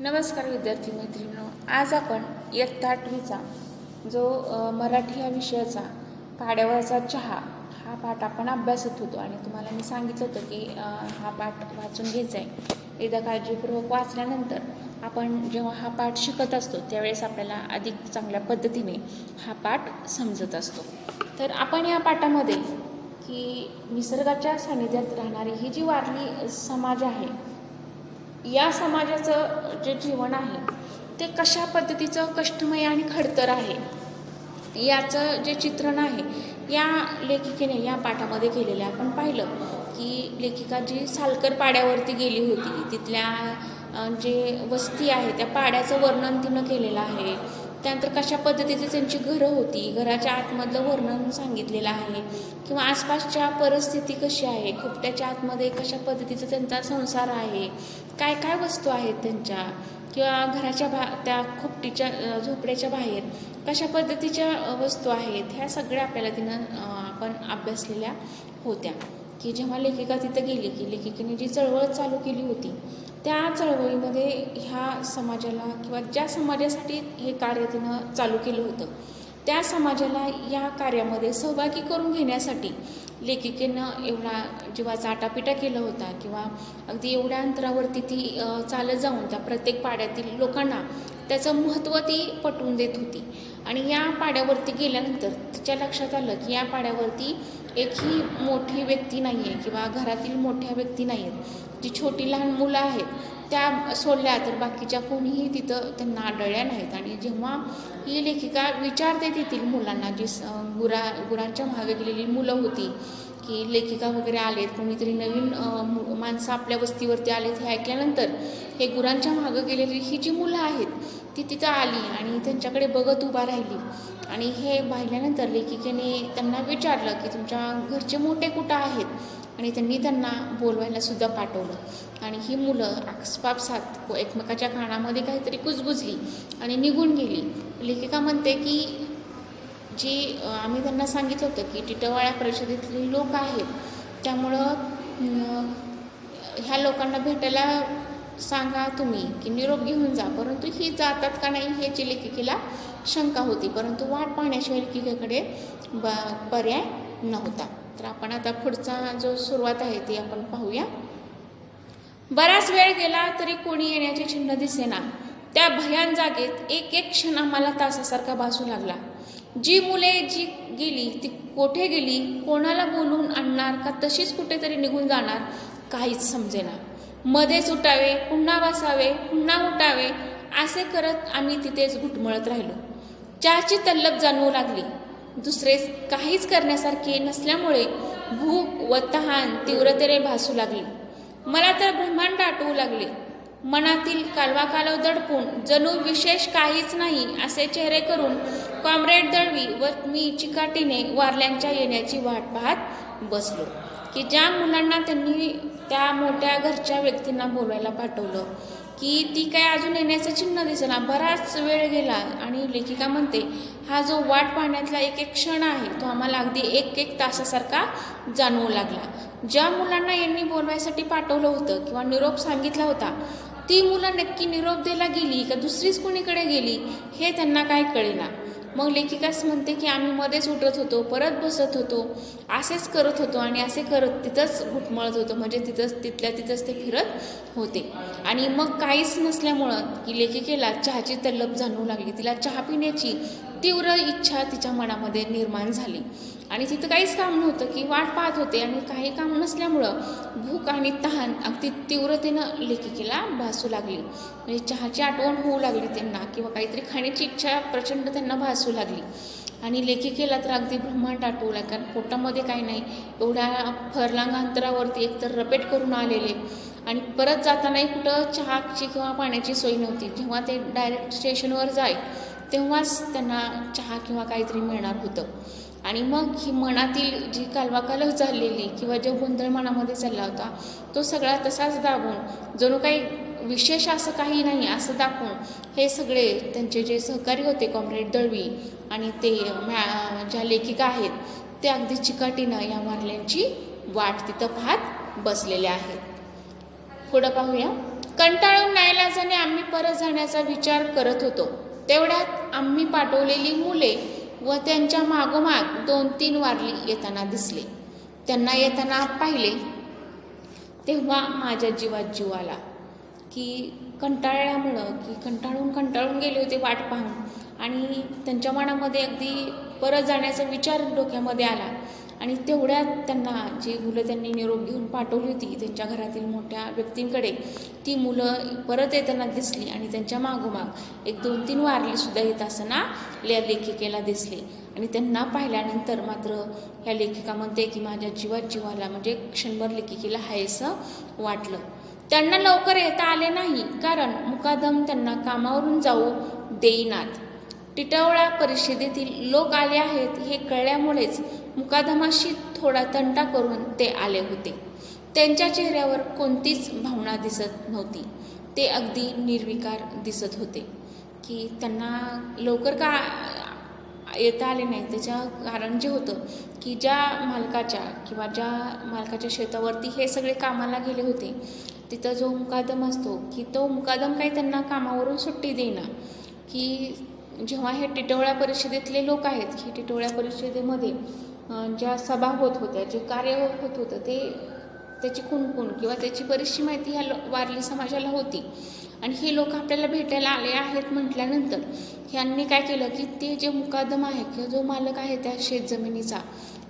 नमस्कार विद्यार्थी मैत्रिणींनो आज आपण इयत्ता आठवीचा जो मराठी या विषयाचा पाड्यावरचा चहा हा पाठ आपण अभ्यासत होतो. आणि तुम्हाला मी सांगितलं होतं की हा पाठ वाचून घ्यायचा आहे एकदा काळजीपूर्वक वाचल्यानंतर आपण जेव्हा हा पाठ शिकत असतो त्यावेळेस आपल्याला अधिक चांगल्या पद्धतीने हा पाठ समजत असतो. तर आपण या पाठामध्ये की निसर्गाच्या सानिध्यात राहणारी ही जी वारली समाज आहे या समाजाचं जे जीवन आहे ते कशा पद्धतीचं कष्टमय आणि खडतर आहे? याचं जे चित्रण आहे या लेखिकेने या पाठामध्ये केलेलं आहे. आपण पाहिलं की लेखिका जी सालकर पाड्यावरती गेली होती तिथल्या जे वस्ती आहे त्या पाड्याचं वर्णन तिनं केलेलं आहे. त्यानंतर कशा पद्धतीचे त्यांची घरं होती घराच्या आतमधलं वर्णन सांगितलेलं आहे किंवा आसपासच्या परिस्थिती कशी आहे खोपट्याच्या आतमध्ये कशा पद्धतीचा त्यांचा संसार आहे काय काय वस्तू आहेत त्यांच्या किंवा घराच्या भा त्या खोपटीच्या झोपड्याच्या बाहेर कशा पद्धतीच्या वस्तू आहेत ह्या सगळ्या आपल्याला तिनं आपण अभ्यासलेल्या होत्या. की जेव्हा लेखिका तिथं गेली की लेखिकेने जी चळवळ चालू केली होती त्या चळवळीमध्ये ह्या समाजाला किंवा ज्या समाजासाठी हे कार्य तिनं चालू केलं होतं त्या समाजाला या कार्यामध्ये सहभागी करून घेण्यासाठी लेखिकेनं एवढा जीवाचा आटापिटा केला होता किंवा अगदी एवढ्या अंतरावरती ती चालत जाऊन त्या प्रत्येक पाड्यातील लोकांना त्याचं महत्त्व ती पटवून देत होती. आणि या पाड्यावरती गेल्यानंतर तिच्या लक्षात आलं की या पाड्यावरती एकही मोठी व्यक्ती नाही आहे किंवा घरातील मोठ्या व्यक्ती नाही आहेत. जी छोटी लहान मुलं आहेत त्या सोडल्या तर बाकीच्या कोणीही तिथं त्यांना आढळल्या नाहीत. आणि जेव्हा ही लेखिका विचारते तेथील मुलांना जी स- गुरा गुरांच्या मागे गेलेली मुलं होती की लेखिका वगैरे आलेत कोणीतरी नवीन माणसं आपल्या वस्तीवरती आलेत हे ऐकल्यानंतर हे गुरांच्या मागं गेलेली ही जी मुलं आहेत ती तिथं आली आणि त्यांच्याकडे बघत उभा राहिली. आणि हे पाहिल्यानंतर लेखिकेने त्यांना विचारलं की तुमच्या घरचे मोठे कुठं आहेत? आणि त्यांनी त्यांना बोलवायला सुद्धा पाठवलं. आणि ही मुलं आकस्पापसात एकमेकाच्या कानामध्ये काहीतरी कुजबुजली आणि निघून गेली. लेखिका म्हणते की जी आम्ही त्यांना सांगितलं होतं की टिटवाळ्या परिषदेतले लोक आहेत. त्यामुळं ह्या लोकांना भेटायला सांगा तुम्ही की निरोप घेऊन जा परंतु ही जातात का नाही ह्याची लेखिकेला शंका होती परंतु वाट पाहण्याशिवाय लेखिकेकडे ब पर्याय नव्हता. तर आपण आता पुढचा जो सुरुवात आहे ती आपण पाहूया. बराच वेळ गेला तरी कोणी येण्याचे चिन्ह दिसेना. त्या भयान जागेत एक एक क्षण आम्हाला तासासारखा भासू लागला. जी मुले जी गेली ती कोठे गेली कोणाला बोलून आणणार का तशीच कुठेतरी निघून जाणार काहीच समजेना. मध्येच उठावे पुन्हा बसावे पुन्हा उठावे असे करत आम्ही तिथेच घुटमळत राहिलो. चहाची तल्लब जाणवू लागली. दुसरे काहीच करण्यासारखे नसल्यामुळे भूक व तहान तीव्रतेने भासू लागली. मला तर ब्रह्मांड आठवू लागले. मनातील कालवा कालव दडपून जणू विशेष काहीच नाही असे चेहरे करून कॉम्रेड दळवी व मी चिकाटीने वारल्यांच्या येण्याची वाट पाहत बसलो. की ज्या मुलांना त्यांनी त्या मोठ्या घरच्या व्यक्तींना बोलवायला पाठवलं. की ती काय अजून येण्याचं चिन्ह दिसेना बराच वेळ गेला आणि लेखिका म्हणते हा जो वाट पाहण्यातला एक एक क्षण आहे तो आम्हाला अगदी एक एक तासासारखा जाणवू लागला. ज्या मुलांना यांनी बोलवायसाठी पाठवलं होतं किंवा निरोप सांगितला होता ती मुलं नक्की निरोप द्यायला गेली का दुसरीच कुणीकडे गेली हे त्यांना काय कळेना. मग लेखिकाच म्हणते की आम्ही मध्येच उठत होतो परत बसत होतो असेच करत होतो आणि असे करत तिथंच घुटमळत होतो म्हणजे तिथंच तिथल्या तिथंच ते फिरत होते. आणि मग काहीच नसल्यामुळं की लेखिकेला चहाची तल्लप जाणवू लागली. तिला चहा पिण्याची तीव्र इच्छा तिच्या मनामध्ये निर्माण झाली. आणि तिथं काहीच काम नव्हतं की वाट पाहत होते आणि काही काम नसल्यामुळं भूक आणि तहान अगदी तीव्रतेनं लेखिकेला भासू लागली. म्हणजे चहाची आठवण होऊ लागली त्यांना किंवा काहीतरी खाण्याची इच्छा प्रचंड त्यांना भासू लागली. आणि लेखिकेला तर अगदी ब्रह्मांड आठवू लागला. कारण पोटामध्ये काही नाही. एवढ्या फरलांग अंतरावरती एकतर रपेट करून आलेले. आणि परत जातानाही कुठं चहाची किंवा पाण्याची सोय नव्हती. जेव्हा ते डायरेक्ट स्टेशनवर जाय तेव्हाच त्यांना चहा किंवा काहीतरी मिळणार होतं. आणि मग ही मनातील जी कालवाकालव झालेली किंवा जो गोंधळ मनामध्ये चालला होता तो सगळा तसाच दाबून जणू काही विशेष असं काही नाही असं दाखवून हे सगळे त्यांचे जे सहकारी होते कॉम्रेड दळवी आणि ते मॅ ज्या लेखिका आहेत ते अगदी चिकाटीनं या मारल्यांची वाट तिथं पाहत बसलेले आहेत. पुढं पाहूया. कंटाळून नाईलाजाने आम्ही परत जाण्याचा विचार करत होतो. तेवढ्यात आम्ही पाठवलेली मुले व त्यांच्या मागोमाग दोन तीन वारली येताना दिसले. त्यांना येताना पाहिले. तेव्हा माझ्या जीवात जीव आला. की कंटाळल्यामुळं की कंटाळून कंटाळून गेले होते वाट पाहून. आणि त्यांच्या मनामध्ये अगदी परत जाण्याचा विचार डोक्यामध्ये आला. आणि तेवढ्यात त्यांना जी मुलं त्यांनी निरोप घेऊन पाठवली होती त्यांच्या घरातील मोठ्या व्यक्तींकडे ती मुलं परत येताना दिसली आणि त्यांच्या मागोमाग एक दोन तीन वारलीसुद्धा येत असताना या लेखिकेला दिसले. आणि त्यांना पाहिल्यानंतर मात्र ह्या लेखिका म्हणते की माझ्या जीवात जीवाला म्हणजे क्षणभर लेखिकेला हायसं वाटलं. त्यांना लवकर येता आले नाही कारण मुकादम त्यांना कामावरून जाऊ देईनात. टिटवळा परिषदेतील लोक आले आहेत हे कळल्यामुळेच मुकादमाशी थोडा तंटा करून ते आले होते. त्यांच्या चेहऱ्यावर कोणतीच भावना दिसत नव्हती. ते अगदी निर्विकार दिसत होते की त्यांना लवकर का येता आले नाही? त्याच्या कारण जे होतं की ज्या मालकाच्या किंवा ज्या मालकाच्या शेतावरती हे सगळे कामाला गेले होते तिथं जो मुकादम असतो की तो मुकादम काही त्यांना कामावरून सुट्टी देईना की जेव्हा हे टिटोळ्या परिषदेतले लोक आहेत की टिटोळ्या परिषदेमध्ये ज्या सभा होत होत्या जे कार्य होत होतं ते त्याची कुणकुण किंवा त्याची बरीचशी माहिती ह्या लो- वारली समाजाला होती. आणि हे लोक आपल्याला भेटायला आले आहेत म्हटल्यानंतर ह्यांनी काय केलं की ते जे मुकादम आहे किंवा जो मालक आहे त्या शेतजमिनीचा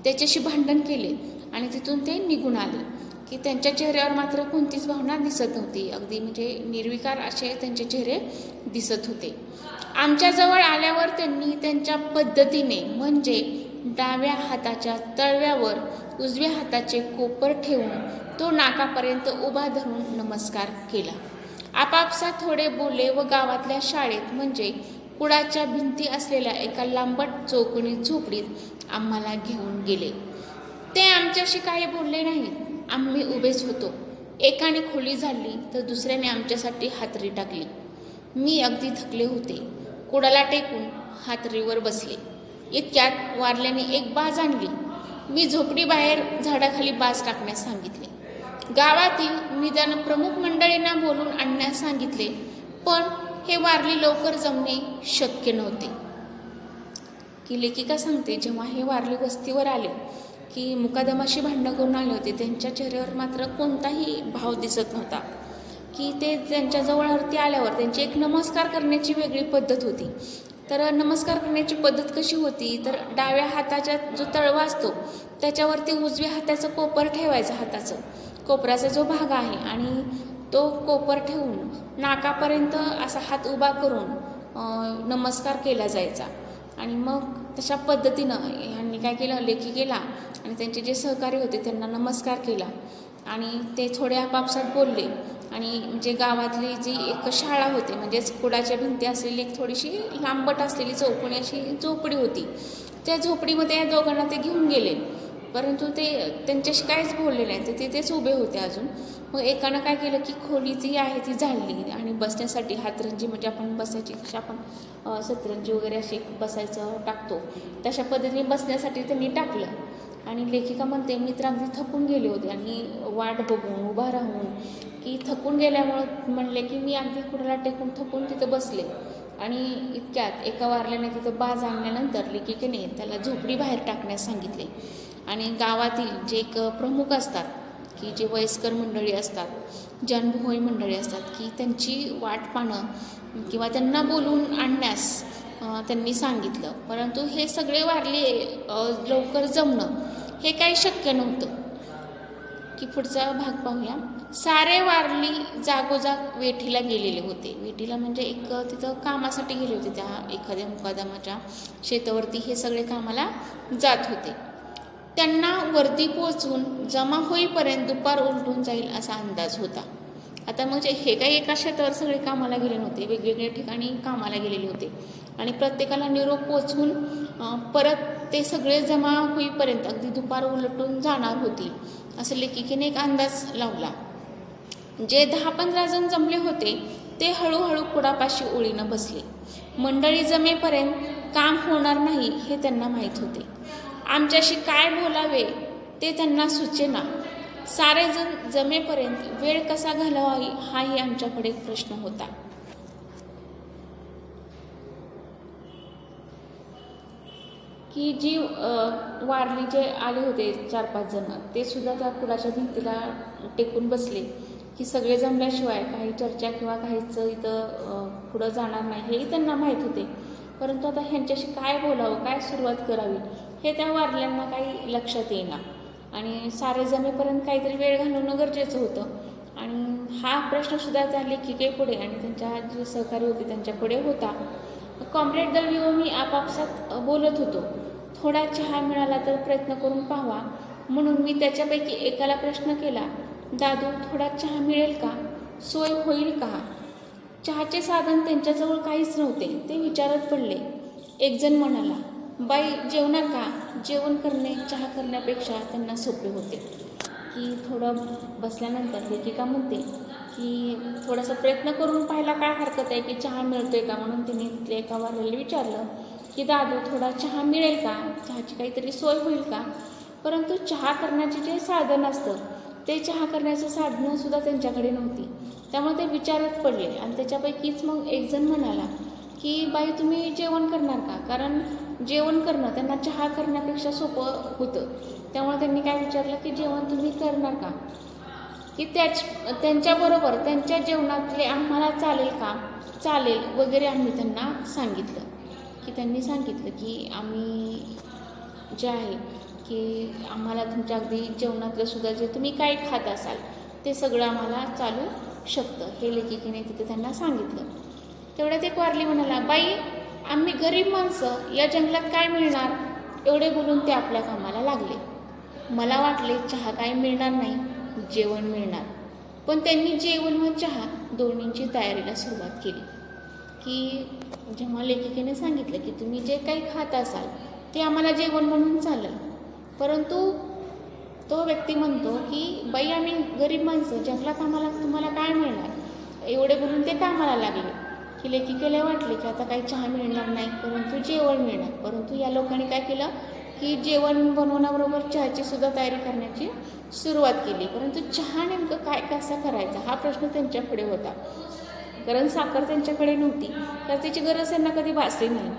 त्याच्याशी भांडण केले आणि तिथून ते निघून आले. की त्यांच्या चेहऱ्यावर मात्र कोणतीच भावना दिसत नव्हती. अगदी म्हणजे निर्विकार असे त्यांचे चेहरे दिसत होते. आमच्याजवळ आल्यावर त्यांनी त्यांच्या पद्धतीने म्हणजे डाव्या हाताच्या तळव्यावर उजव्या हाताचे कोपर ठेवून तो नाकापर्यंत उभा धरून नमस्कार केला. आपापसात थोडे बोलले व गावातल्या शाळेत म्हणजे कुडाच्या भिंती असलेल्या एका लांबट चौकणी झोपडीत आम्हाला घेऊन गेले. ते आमच्याशी काही बोलले नाहीत आम्ही उभेच होतो. एकाने खोली झाली तर दुसऱ्याने आमच्यासाठी हातरी टाकली. मी अगदी थकले होते. कुडाला टेकून हातरीवर बसले. इतक्यात वारल्याने एक बाज आणली. मी झोपडीबाहेर झाडाखाली बाज टाकण्यास सांगितले. गावातील निदान प्रमुख मंडळींना बोलून आणण्यास सांगितले पण हे वारली लवकर जमणे शक्य नव्हते. की लेखिका सांगते जेव्हा हे वारली वस्तीवर आले की मुकादमाशी भांडणं करून आले होते त्यांच्या चेहऱ्यावर मात्र कोणताही भाव दिसत नव्हता. की ते त्यांच्याजवळवरती आल्यावर त्यांची एक नमस्कार करण्याची वेगळी पद्धत होती. तर नमस्कार करण्याची पद्धत कशी होती? तर डाव्या हाताच्या जो तळवा असतो त्याच्यावरती उजव्या हाताचं कोपर ठेवायचं हाताचं. कोपराचा जो भाग आहे आणि तो कोपर ठेवून नाकापर्यंत असा हात उभा करून नमस्कार केला जायचा. आणि मग तशा पद्धतीनं यांनी काय केलं? लेखी केला आणि त्यांचे जे सहकारी होते त्यांना नमस्कार केला. आणि ते थोडे आपापसात बोलले. आणि म्हणजे गावातली जी एक शाळा होती म्हणजेच कुडाच्या भिंती असलेली एक थोडीशी लांबट असलेली चौकोनी अशी झोपडी होती. त्या झोपडीमध्ये या दोघांना ते घेऊन गेले. परंतु ते त्यांच्याशी काहीच बोलले नाही. ते तिथेच उभे होते अजून. मग एकानं काय केलं की खोली जी आहे ती झाडली आणि बसण्यासाठी हातरंजी म्हणजे आपण बसायची कशी आपण सतरंजी वगैरे अशी बसायचं टाकतो तशा पद्धतीने बसण्यासाठी त्यांनी टाकलं. आणि लेखिका म्हणते मित्र अगदी थकून गेले होते आणि वाट बघून उभा राहून की थकून गेल्यामुळं म्हणले की मी अगदी कुणाला टेकून थकून तिथं बसले. आणि इतक्यात एका वारल्याने तिथं बाज आणल्यानंतर लेखिकेने त्याला झोपडी बाहेर टाकण्यास सांगितले. आणि गावातील जे एक प्रमुख असतात की जे वयस्कर मंडळी असतात जन्मभूमी मंडळी असतात की त्यांची वाट पाहणं किंवा त्यांना बोलून आणण्यास त्यांनी सांगितलं. परंतु हे सगळे वारले लवकर जमणं हे काही शक्य नव्हतं. की पुढचा भाग पाहूया. सारे वारली जागोजाग वेठीला गेलेले होते. वेठीला म्हणजे एक तिथं कामासाठी गेले होते त्या एखाद्या मुकादमाच्या शेतावरती. हे सगळे कामाला जात होते. त्यांना वरती पोचून जमा होईपर्यंत दुपार उलटून जाईल असा अंदाज होता. आता म्हणजे हे काही एका शेतावर सगळे कामाला गेले नव्हते. वेगवेगळ्या ठिकाणी कामाला गेलेले होते. आणि प्रत्येकाला निरोप पोचून परत ते सगळे जमा होईपर्यंत अगदी दुपार उलटून जाणार होती. असं लेखिकेने एक अंदाज लावला. जे दहा पंधरा जण जमले होते ते हळूहळू कुडापाशी ओळीनं बसले. मंडळी जमेपर्यंत काम होणार नाही हे त्यांना माहीत होते. आमच्याशी काय बोलावे ते त्यांना सुचेना. सारेजण जमेपर्यंत वेळ कसा घालवावी हाही आमच्याकडे एक प्रश्न होता. की जी वारली जे आले होते चार पाच जण ते सुद्धा त्या पुलाच्या भिंतीला टेकून बसले. की सगळे जमल्याशिवाय काही चर्चा किंवा काहीच इथं पुढं जाणार नाही हेही त्यांना माहीत होते. परंतु आता ह्यांच्याशी काय बोलावं काय सुरुवात करावी हे त्या वारल्यांना काही लक्षात येईना. आणि सारे जमेपर्यंत काहीतरी वेळ घालवणं गरजेचं होतं. आणि हा प्रश्नसुद्धा त्या लेखिकेपुढे आणि त्यांच्या जे सहकारी होते त्यांच्यापुढे होता. कॉम्रेड दळवी व मी आपापसात बोलत होतो. थोडा चहा मिळाला तर प्रयत्न करून पाहावा. म्हणून मी त्याच्यापैकी एकाला प्रश्न केला दादू थोडा चहा मिळेल का? सोय होईल का? चहाचे साधन त्यांच्याजवळ काहीच नव्हते ते विचारत पडले. एकजण म्हणाला बाई जेवणार का? जेवण करणे चहा करण्यापेक्षा त्यांना सोपे होते. की थोडं बसल्यानंतर लेखिका म्हणते की थोडासा प्रयत्न करून पाहायला काय हरकत आहे की चहा मिळतोय का? म्हणून तिने तिथल्या एका वारल्याला विचारलं की दादू थोडा चहा मिळेल का? चहाची काहीतरी सोय होईल का? परंतु चहा करण्याचे जे साधन असतं ते चहा करण्याचं साधनंसुद्धा त्यांच्याकडे नव्हती. त्यामुळे ते विचारत पडले आणि त्याच्यापैकीच मग एकजण म्हणाला की बाई तुम्ही जेवण करणार का? कारण जेवण करणं त्यांना चहा करण्यापेक्षा सोपं होतं. त्यामुळे त्यांनी काय विचारलं की जेवण तुम्ही करणार का? की त्याच त्यांच्याबरोबर त्यांच्या जेवणातले आम्हाला चालेल का? चालेल वगैरे आम्ही त्यांना सांगितलं. की त्यांनी सांगितलं की आम्ही जे आहे की आम्हाला तुमच्या अगदी जेवणातलं सुद्धा जे तुम्ही काय खात असाल ते सगळं आम्हाला चालू शकतं. हे लेखिकेने तिथे त्यांना सांगितलं. तेवढ्यात एक वारली म्हणाला बाई आम्ही गरीब माणसं या जंगलात काय मिळणार? एवढे बोलून ते आपल्या कामाला लागले. मला वाटले चहा काय मिळणार नाही जेवण मिळणार. पण त्यांनी जेवण व चहा दोन्हींची तयारीला सुरुवात केली. की जेव्हा लेखिकेने सांगितलं की तुम्ही जे काही खात असाल ते आम्हाला जेवण म्हणून चालेल. परंतु तो व्यक्ती म्हणतो की बाई आम्ही गरीब माणसं जंगलात आम्हाला तुम्हाला काय मिळणार? एवढे बोलून ते कामाला लागले. की लेखिकेला वाटले की आता काही चहा मिळणार नाही परंतु जेवण मिळणार. परंतु या लोकांनी काय केलं की जेवण बनवण्याबरोबर चहाची सुद्धा तयारी करण्याची सुरुवात केली. परंतु चहा नेमकं काय कसा करायचा? हा प्रश्न त्यांच्या पुढे होता. कारण साखर त्यांच्याकडे नव्हती. तर त्याची गरज त्यांना कधी भासली नाही.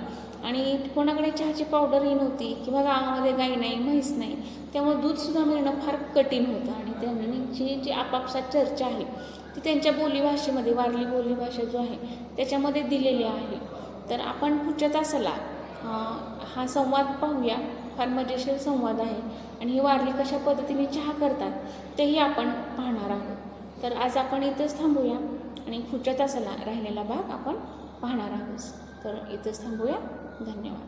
आणि कोणाकडे चहाची पावडरही नव्हती किंवा गावामध्ये गाई नाही म्हैस नाही त्यामुळे दूधसुद्धा मिळणं फार कठीण होतं. आणि त्यांची जी आपापसात चर्चा आहे ती त्यांच्या बोलीभाषेमध्ये वारली बोलीभाषा जो आहे त्याच्यामध्ये दिलेली आहे. तर आपण पुढच्या तासाला हा संवाद पाहूया. फार मजेशीर संवाद आहे. आणि ही वारली कशा पद्धतीने चहा करतात तेही आपण पाहणार आहोत. तर आज आपण इथंच थांबूया. आणि पुढच्या तासाला राहिलेला भाग आपण पाहणार आहोत. तर इथंच थांबूया. धन्यवाद.